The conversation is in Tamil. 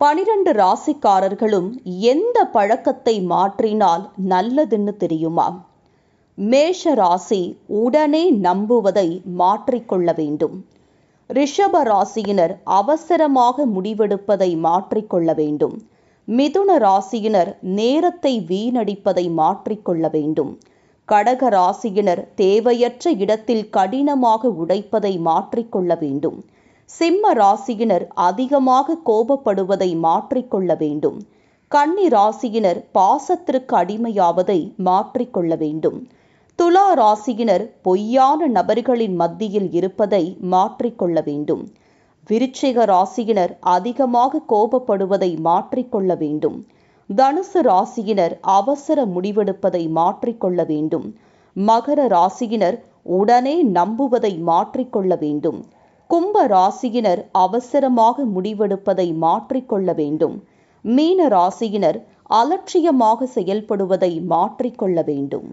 பனிரெண்டு ராசிக்காரர்களும் எந்த பழக்கத்தை மாற்றினால் நல்லதுன்னு தெரியுமா? மேஷ ராசி உடனே நம்புவதை மாற்றிக்கொள்ள வேண்டும். ரிஷப ராசியினர் அவசரமாக முடிவெடுப்பதை மாற்றிக்கொள்ள வேண்டும். மிதுன ராசியினர் நேரத்தை வீணடிப்பதை மாற்றிக்கொள்ள வேண்டும். கடக ராசியினர் தேவையற்ற இடத்தில் கடினமாக உடைப்பதை மாற்றிக்கொள்ள வேண்டும். சிம்ம ராசியினர் அதிகமாக கோபப்படுவதை மாற்றிக்கொள்ள வேண்டும். கன்னி ராசியினர் பாசத்திற்கு அடிமையாவதை மாற்றிக்கொள்ள வேண்டும். துலா ராசியினர் பொய்யான நபர்களின் மத்தியில் இருப்பதை மாற்றிக்கொள்ள வேண்டும். விருச்சிக ராசியினர் அதிகமாக கோபப்படுவதை மாற்றிக்கொள்ள வேண்டும். தனுசு ராசியினர் அவசர முடிவெடுப்பதை மாற்றிக்கொள்ள வேண்டும். மகர ராசியினர் உடனே நம்புவதை மாற்றிக்கொள்ள வேண்டும். கும்ப ராசியினர் அவசரமாக முடிவெடுப்பதை மாற்றிக்கொள்ள வேண்டும். மீன ராசியினர் அலட்சியமாக செயல்படுவதை மாற்றிக்கொள்ள வேண்டும்.